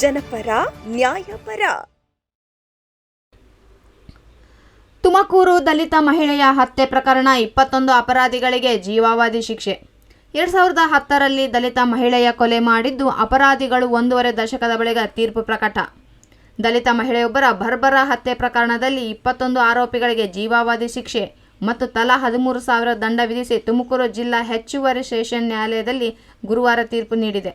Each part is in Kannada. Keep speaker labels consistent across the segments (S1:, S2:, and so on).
S1: ಜನಪರ, ನ್ಯಾಯಪರ.
S2: ತುಮಕೂರು ದಲಿತ ಮಹಿಳೆಯ ಹತ್ಯೆ ಪ್ರಕರಣ ಇಪ್ಪತ್ತೊಂದು ಅಪರಾಧಿಗಳಿಗೆ ಜೀವಾವಧಿ ಶಿಕ್ಷೆ. ಎರಡ್ ಸಾವಿರದ ಹತ್ತರಲ್ಲಿ ದಲಿತ ಮಹಿಳೆಯ ಕೊಲೆ ಮಾಡಿದ್ದು ಅಪರಾಧಿಗಳು ಒಂದೂವರೆ ದಶಕದ ಬಳಿಕ ತೀರ್ಪು ಪ್ರಕಟ. ದಲಿತ ಮಹಿಳೆಯೊಬ್ಬರ ಬರ್ಬರ ಹತ್ಯೆ ಪ್ರಕರಣದಲ್ಲಿ ಇಪ್ಪತ್ತೊಂದು ಆರೋಪಿಗಳಿಗೆ ಜೀವಾವಧಿ ಶಿಕ್ಷೆ ಮತ್ತು ತಲಾ ಹದಿಮೂರು ಸಾವಿರ ದಂಡ ವಿಧಿಸಿ ತುಮಕೂರು ಜಿಲ್ಲಾ ಹೆಚ್ಚುವರಿ ಸೆಷನ್ ನ್ಯಾಯಾಲಯದಲ್ಲಿ ಗುರುವಾರ ತೀರ್ಪು ನೀಡಿದೆ.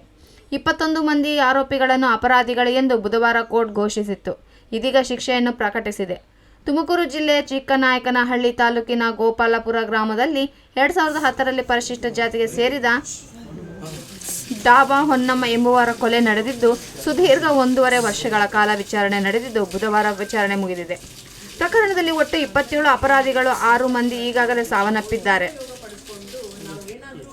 S2: ಇಪ್ಪತ್ತೊಂದು ಮಂದಿ ಆರೋಪಿಗಳನ್ನು ಅಪರಾಧಿಗಳು ಎಂದು ಬುಧವಾರ ಕೋರ್ಟ್ ಘೋಷಿಸಿತ್ತು. ಇದೀಗ ಶಿಕ್ಷೆಯನ್ನು ಪ್ರಕಟಿಸಿದೆ. ತುಮಕೂರು ಜಿಲ್ಲೆಯ ಚಿಕ್ಕನಾಯಕನಹಳ್ಳಿ ತಾಲೂಕಿನ ಗೋಪಾಲಪುರ ಗ್ರಾಮದಲ್ಲಿ ಎರಡು ಸಾವಿರದ ಹತ್ತರಲ್ಲಿ ಪರಿಶಿಷ್ಟ ಜಾತಿಗೆ ಸೇರಿದ ಡಾಬಾ ಹೊನ್ನಮ್ಮ ಎಂಬುವರ ಕೊಲೆ ನಡೆದಿದ್ದು, ಸುದೀರ್ಘ ಒಂದೂವರೆ ವರ್ಷಗಳ ಕಾಲ ವಿಚಾರಣೆ ನಡೆದಿದ್ದು, ಬುಧವಾರ ವಿಚಾರಣೆ ಮುಗಿದಿದೆ. ಪ್ರಕರಣದಲ್ಲಿ ಒಟ್ಟು ಇಪ್ಪತ್ತೇಳು ಅಪರಾಧಿಗಳು ಆರು ಮಂದಿ ಈಗಾಗಲೇ ಸಾವನ್ನಪ್ಪಿದ್ದಾರೆ.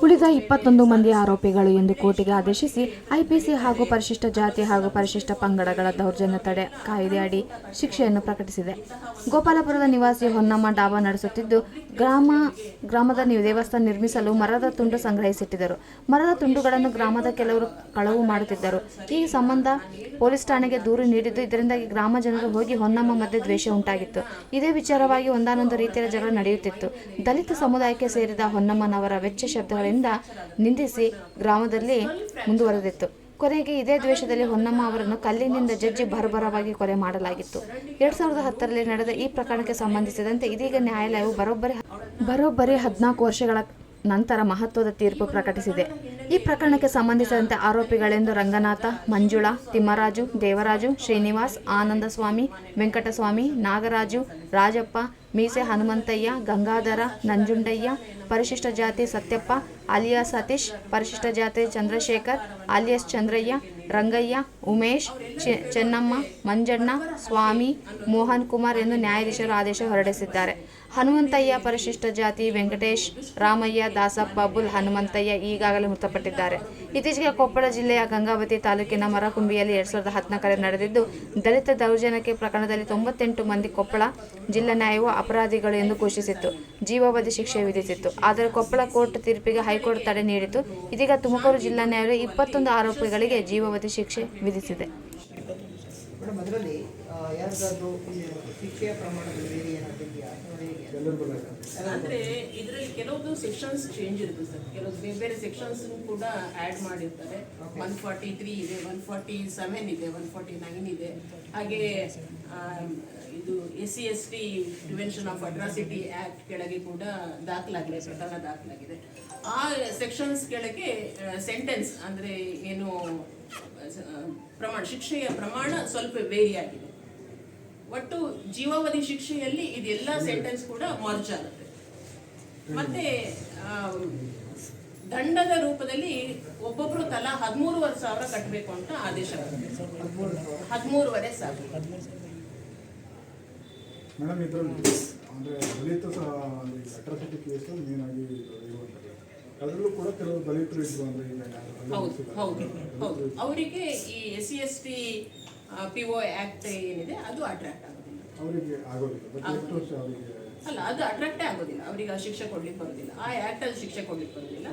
S2: ಉಳಿದ ಇಪ್ಪತ್ತೊಂದು ಮಂದಿ ಆರೋಪಿಗಳು ಎಂದು ಕೋರ್ಟಿಗೆ ಆದೇಶಿಸಿ ಐಪಿಸಿ ಹಾಗೂ ಪರಿಶಿಷ್ಟ ಜಾತಿ ಹಾಗೂ ಪರಿಶಿಷ್ಟ ಪಂಗಡಗಳ ದೌರ್ಜನ್ಯ ತಡೆ ಕಾಯ್ದೆ ಅಡಿ ಶಿಕ್ಷೆಯನ್ನು ಪ್ರಕಟಿಸಿದೆ. ಗೋಪಾಲಪುರದ ನಿವಾಸಿ ಹೊನ್ನಮ್ಮ ಡಾಬಾ ನಡೆಸುತ್ತಿದ್ದು, ಗ್ರಾಮ, ಗ್ರಾಮದ ದೇವಸ್ಥಾನ ನಿರ್ಮಿಸಲು ಮರದ ತುಂಡು ಸಂಗ್ರಹಿಸಿಟ್ಟಿದ್ದರು. ಮರದ ತುಂಡುಗಳನ್ನು ಗ್ರಾಮದ ಕೆಲವರು ಕಳವು ಮಾಡುತ್ತಿದ್ದರು. ಈ ಸಂಬಂಧ ಪೊಲೀಸ್ ಠಾಣೆಗೆ ದೂರು ನೀಡಿದ್ದು, ಇದರಿಂದಾಗಿ ಗ್ರಾಮ ಜನರು ಹೋಗಿ ಹೊನ್ನಮ್ಮ ಮಧ್ಯೆ ದ್ವೇಷ ಉಂಟಾಗಿತ್ತು. ಇದೇ ವಿಚಾರವಾಗಿ ಒಂದಾನೊಂದು ರೀತಿಯ ಜಗಳ ನಡೆಯುತ್ತಿತ್ತು. ದಲಿತ ಸಮುದಾಯಕ್ಕೆ ಸೇರಿದ ಹೊನ್ನಮ್ಮನವರ ವೆಚ್ಚ ಶಬ್ದಗಳಿಂದ ನಿಂದಿಸಿ ಗ್ರಾಮದಲ್ಲಿ ಮುಂದುವರೆದಿತ್ತು. ಕೊನೆಗೆ ಇದೇ ದ್ವೇಷದಲ್ಲಿ ಹೊನ್ನಮ್ಮ ಅವರನ್ನು ಕಲ್ಲಿನಿಂದ ಜಜ್ಜಿ ಬರಬರವಾಗಿ ಕೊಲೆ ಮಾಡಲಾಗಿತ್ತು. ಎರಡ್ ಸಾವಿರದ ಹತ್ತರಲ್ಲಿ ನಡೆದ ಈ ಪ್ರಕರಣಕ್ಕೆ ಸಂಬಂಧಿಸಿದಂತೆ ಇದೀಗ ನ್ಯಾಯಾಲಯವು ಬರೋಬ್ಬರಿ ಬರೋಬ್ಬರಿ ಹದಿನಾಲ್ಕು ವರ್ಷಗಳ ನಂತರ ಮಹತ್ವದ ತೀರ್ಪು ಪ್ರಕಟಿಸಿದೆ. ಈ ಪ್ರಕರಣಕ್ಕೆ ಸಂಬಂಧಿಸಿದಂತೆ ಆರೋಪಿಗಳೆಂದು ರಂಗನಾಥ, ಮಂಜುಳಾ, ತಿಮ್ಮರಾಜು, ದೇವರಾಜು, ಶ್ರೀನಿವಾಸ್, ಆನಂದಸ್ವಾಮಿ, ವೆಂಕಟಸ್ವಾಮಿ, ನಾಗರಾಜು, ರಾಜಪ್ಪ, ಮೀಸೆ ಹನುಮಂತಯ್ಯ, ಗಂಗಾಧರ, ನಂಜುಂಡಯ್ಯ, ಪರಿಶಿಷ್ಟ ಜಾತಿ ಸತ್ಯಪ್ಪ, ಅಲಿಯಾಸ್ ಸತೀಶ್, ಪರಿಶಿಷ್ಟ ಜಾತಿ ಚಂದ್ರಶೇಖರ್, ಅಲಿಯಾಸ್ ಚಂದ್ರಯ್ಯ, ರಂಗಯ್ಯ ಉಮೇಶ್ ಚೆನ್ನಮ್ಮ, ಮಂಜಣ್ಣ, ಸ್ವಾಮಿ, ಮೋಹನ್ ಕುಮಾರ್ ಎಂದು ನ್ಯಾಯಾಧೀಶರು ಆದೇಶ ಹೊರಡಿಸಿದ್ದಾರೆ. ಹನುಮಂತಯ್ಯ ಪರಿಶಿಷ್ಟ ಜಾತಿ ವೆಂಕಟೇಶ್, ರಾಮಯ್ಯ, ದಾಸಪ್ಪ ಬುಲ್ ಹನುಮಂತಯ್ಯ ಈಗಾಗಲೇ ಮೃತಪಟ್ಟಿದ್ದಾರೆ. ಇತ್ತೀಚೆಗೆ ಕೊಪ್ಪಳ ಜಿಲ್ಲೆಯ ಗಂಗಾವತಿ ತಾಲೂಕಿನ ಮರಕುಂಬಿಯಲ್ಲಿ ಎರಡ್ ಸಾವಿರದ ಹದಿನಾಲ್ಕರಲ್ಲಿ ನಡೆದಿದ್ದು, ದಲಿತ ದೌರ್ಜನ್ಯಕ್ಕೆ ಪ್ರಕರಣದಲ್ಲಿ ತೊಂಬತ್ತೆಂಟು ಮಂದಿ ಕೊಪ್ಪಳ ಜಿಲ್ಲಾ ನ್ಯಾಯವು ಅಪರಾಧಿಗಳು ಎಂದು ಘೋಷಿಸಿತ್ತು. ಜೀವಾವಧಿ ಶಿಕ್ಷೆ ವಿಧಿಸಿತ್ತು. ಆದರೆ ಕೊಪ್ಪಳ ಕೋರ್ಟ್ ತೀರ್ಪಿಗೆ ಹೈಕೋರ್ಟ್ ತಡೆ ನೀಡಿತು ಇದೀಗ ತುಮಕೂರು ಜಿಲ್ಲಾ ನ್ಯಾಯಾಲಯ ಇಪ್ಪತ್ತೊಂದು ಆರೋಪಿಗಳಿಗೆ ಜೀವಾವಧಿ ಶಿಕ್ಷೆ ವಿಧಿಸಿದೆ.
S3: ಹೇಗೆ?
S4: ಅಂದ್ರೆ ಇದರಲ್ಲಿ ಕೆಲವೊಂದು ಸೆಕ್ಷನ್ಸ್ ಚೇಂಜ್ ಇರುತ್ತೆ ಸರ್. ಕೆಲವೊಂದು ಬೇರೆ ಬೇರೆ ಸೆಕ್ಷನ್ಸ್ ಕೂಡ ಆಡ್ ಮಾಡಿರ್ತಾರೆ. ಒನ್ ಫಾರ್ಟಿ ತ್ರೀ ಇದೆ ಒನ್ ಫಾರ್ಟಿ ಸೆವೆನ್ ಇದೆ ಒನ್ ಫಾರ್ಟಿ ನೈನ್ ಇದೆ. ಹಾಗೆ ಇದು S C S T prevention of atrocity act ಕೆಳಗೆ ಕೂಡ ದಾಖಲಾಗಿದೆ ಪ್ರಕರಣ ದಾಖಲಾಗಿದೆ. ಆ ಸೆಕ್ಷನ್ಸ್ ಕೆಳಗೆ ಸೆಂಟೆನ್ಸ್ ಅಂದ್ರೆ ಏನು ಪ್ರಮಾಣ ಶಿಕ್ಷೆಯ ಪ್ರಮಾಣ ಸ್ವಲ್ಪ ವೇರಿ ಆಗಿದೆ. ಒಟ್ಟು ಜೀವಾವಧಿ ಶಿಕ್ಷೆಯಲ್ಲಿ ಇದೆಲ್ಲ ಸೆಂಟೆನ್ಸ್ ಕೂಡ ಮರ್ಜ್ ಆಗುತ್ತೆ. ಮತ್ತೆ ದಂಡದ ರೂಪದಲ್ಲಿ ಒಬ್ಬೊಬ್ರು ತಲಾ ಹದಿಮೂರುವರೆ ಸಾವಿರ ಕಟ್ಟಬೇಕು ಅಂತ ಆದೇಶ ಹದಿಮೂರುವರೆ ಸಾವಿರ.
S5: ಮೇಡಮ್ ಇದರಲ್ಲಿ ಅಂದರೆ ದಲಿತ ಸಹ ಅಟ್ರಾಸಿಟಿ ಕೇಸು ಮೇನ್ ಆಗಿ ಅದರಲ್ಲೂ ಕೂಡ ಕೆಲವು ದಲಿತರು ಇದ್ರು ಅಂದ್ರೆ
S4: ಹೌದು ಹೌದು ಹೌದು. ಅವರಿಗೆ ಈ S C S T P O act ಏನಿದೆ ಅದು ಅಟ್ರಾಕ್ಟ್ ಆಗೋದಿಲ್ಲ.
S5: ಅವರಿಗೆ ಆಗೋದಿಲ್ಲ. ಬಟ್ ಎಷ್ಟು ವರ್ಷ ಅವರಿಗೆ
S4: ಅಲ್ಲ ಅದು ಅಟ್ರಾಕ್ಟೇ ಆಗೋದಿಲ್ಲ. ಅವರಿಗೆ ಆ ಶಿಕ್ಷೆ ಕೊಡ್ಲಿಕ್ಕೆ ಬರೋದಿಲ್ಲ. ಆ ಆಕ್ಟ್ ಅಲ್ಲಿ ಶಿಕ್ಷೆ ಕೊಡ್ಲಿಕ್ಕೆ ಬರೋದಿಲ್ಲ.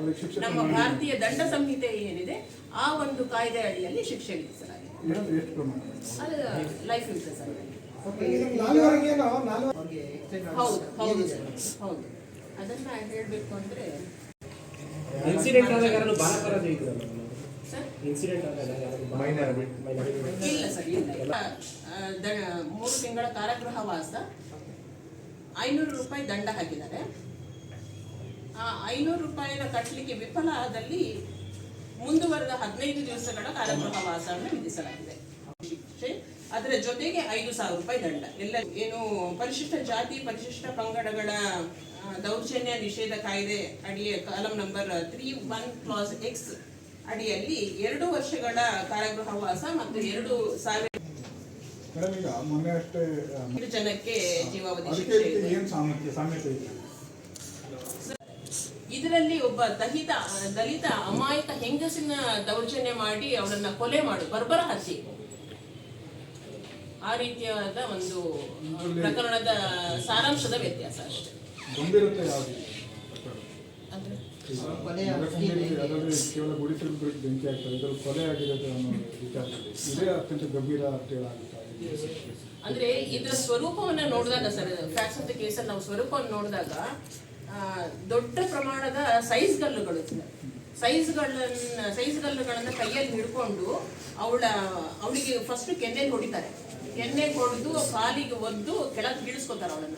S4: ನಮ್ಮ ಭಾರತೀಯ ದಂಡ ಸಂಹಿತೆ ಏನಿದೆ ಆ ಒಂದು ಕಾಯ್ದೆ ಅಡಿಯಲ್ಲಿ ಶಿಕ್ಷೆ ವಿಧಿಸಲಾಗಿದೆ.
S5: ಎಷ್ಟು ಎಷ್ಟು ಪ್ರಮಾಣ?
S4: ಅದು ಲೈಫ್ ಹೌದು ಹೌದು ಹೌದು. ಅದನ್ನ ಹೇಳ್ಬೇಕು ಅಂದ್ರೆ
S6: ಇನ್ಸಿಡೆಂಟ್ ಆದಾಗ ಯಾರು
S4: ಬಾಲಕರಾದ
S6: ಇನ್ಸಿಡೆಂಟ್ ಆದಾಗ ಯಾರು ಮೈನರ್
S4: ಇಲ್ಲ ಸರ್ ಇಲ್ಲ. ಆ, ಮೂರು ತಿಂಗಳ ಕಾರಾಗೃಹವಾಸ ಐನೂರು ರೂಪಾಯಿ ದಂಡ ಹಾಕಿದ್ದಾರೆ. ಆ ಐನೂರು ರೂಪಾಯಿನ ಕಟ್ಟಲಿಕ್ಕೆ ವಿಫಲ ಆದಲ್ಲಿ ಮುಂದುವರೆದ ಹದಿನೈದು ದಿವಸಗಳ ಕಾರಾಗೃಹವಾಸವನ್ನು ವಿಧಿಸಲಾಗಿದೆ. ಶಿಕ್ಷೆ ಅದರ ಜೊತೆಗೆ ಐದು ಸಾವಿರ ರೂಪಾಯಿ ದಂಡ. ಎಲ್ಲ ಏನು ಪರಿಶಿಷ್ಟ ಜಾತಿ ಪರಿಶಿಷ್ಟ ಪಂಗಡಗಳ ದೌರ್ಜನ್ಯ ನಿಷೇಧ ಕಾಯ್ದೆ ಅಡಿಯ column number three one clause X ಅಡಿಯಲ್ಲಿ ಎರಡು ವರ್ಷಗಳ ಕಾರಾಗೃಹವಾಸ ಮತ್ತು ಎರಡು ಸಾವಿರ ಜನಕ್ಕೆ ಜೀವಾವಧಿ ಶಿಕ್ಷೆ ಇದರಲ್ಲಿ ಒಬ್ಬ ದಲಿತ ದಲಿತ ಅಮಾಯಕ ಹೆಂಗಸಿನ ದೌರ್ಜನ್ಯ ಮಾಡಿ ಅವಳನ್ನ ಕೊಲೆ ಮಾಡು ಬರ್ಬರ ಹಸಿ ಆ ರೀತಿಯಾದ ಒಂದು ಪ್ರಕರಣದ ಸಾರಾಂಶದ ವ್ಯತ್ಯಾಸ ಅಷ್ಟೇ.
S5: ಗಂಭೀರತೆ ಯಾವುದು? ಕೇವಲ ಗುಡಿಸಲುಗಳಿಗೆ ಬೆಂಕಿ ಆಗ್ತದೆ ಇದರಲ್ಲಿ ಕೊಲೆ ಆಗಿರೋದು ಅನ್ನೋ ವಿಚಾರದಲ್ಲಿ ಇದೇ ಅತ್ಯಂತ ಗಂಭೀರ ಅಂತ ಹೇಳಾಗುತ್ತಾ
S4: ಅಂದ್ರೆ ಇದರ ಸ್ವರೂಪವನ್ನ ನೋಡಿದಾಗ ಸರ್ ಫ್ಯಾಕ್ಸ್ ಆಫ್ ದ ಕೇಸಲ್ಲಿ ನಾವು ಸ್ವರೂಪವನ್ನು ನೋಡಿದಾಗ ದೊಡ್ಡ ಪ್ರಮಾಣದ ಸೈಜ್ ಗಲ್ಲುಗಳು ಸೈಜ್ಗಳನ್ನ ಸೈಜ್ ಗಲ್ಲುಗಳನ್ನ ಕೈಯಲ್ಲಿ ಹಿಡ್ಕೊಂಡು ಅವಳ ಅವಳಿಗೆ ಫಸ್ಟ್ ಕೆನ್ನೆಗೆ ಹೊಡಿತಾರೆ. ಕೆನ್ನೆ ಹೊಡೆದು ಕಾಲಿಗೆ ಒದ್ದು ಕೆಳಗೆ ಬೀಳಿಸ್ಕೊತಾರೆ ಅವಳನ್ನ.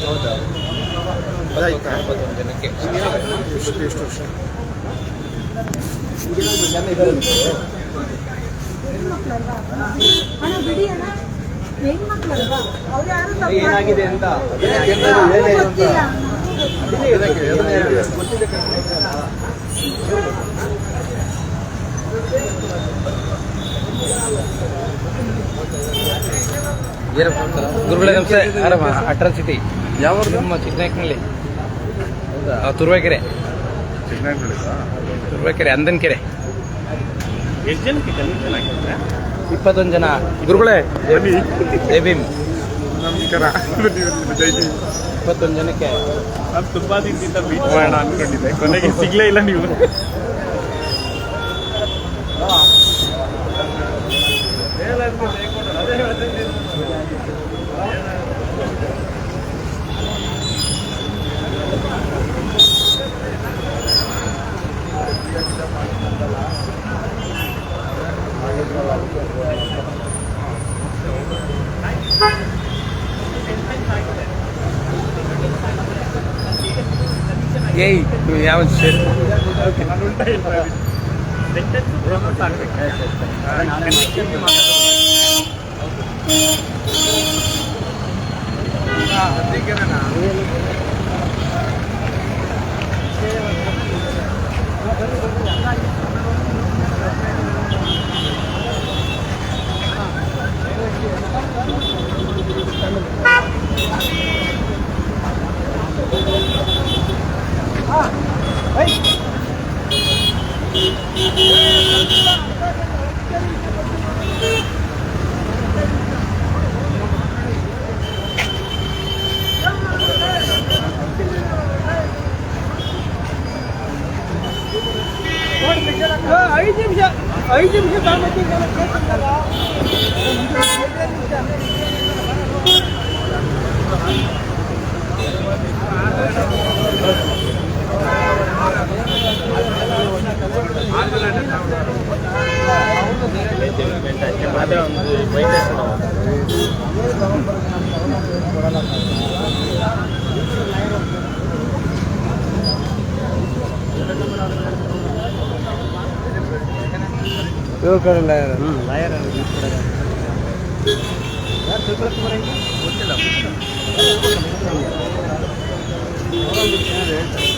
S6: ಹೌದಾ ಬದಾಯ್ತಾ ಇಪ್ಪತ್ತೊಂದು ಜನಕ್ಕೆ ಎಷ್ಟು ಎಷ್ಟು ವರ್ಷ ಹಣ ಬಿಡಿ ಅಣ್ಣ ಏನಾಗಿದೆ ಅಂತ? ಗುರುಗಳೇ ನಮಸ್ತೆ. ಆರಾಮ ಅಟ್ರಾಸಿಟಿ ಯಾವ ನಮ್ಮ ಚಿಕ್ಕನಾಯಕನಹಳ್ಳಿ. ತುರುವೇಕೆರೆ. ತುರುವೇಕೆರೆ ಅಂದನಕೆರೆ.
S7: ಎಷ್ಟು ಜನಕ್ಕೆ
S6: ಇಪ್ಪತ್ತೊಂದು ಜನ. ಗುರುಗಳೇ ಭೀಮ್
S5: ನಮಸ್ಕಾರ.
S6: ಇಪ್ಪತ್ತೊಂದು ಜನಕ್ಕೆ.
S7: ನಾನು ತುಂಬಾ ದಿನದಿಂದ ಮೀಟ್ ಮಾಡೋಣ ಅನ್ಕೊಂಡಿದ್ದೆ. ಕೊನೆಗೆ ಸಿಗ್ಲೇ ಇಲ್ಲ ನೀವು.
S6: ಏಯ್ ನೀವು ಯಾವ ಸೇರಿ
S7: ಮಾತ್ರ ಒಂದು ಬೈಕ್
S8: ಶಿವಕುಮಾರ್ ಲಾಯರ್
S6: ಹ್ಞೂ ಲಾಯರ್
S8: ಯಾರು ಶಿವಕುಮಾರ್ ಕುಮಾರ್ ಹೆಂಗೆ
S6: ಗೊತ್ತಿಲ್ಲ
S8: ಅವರೊಂದು ಹೇಳ್ತಾರೆ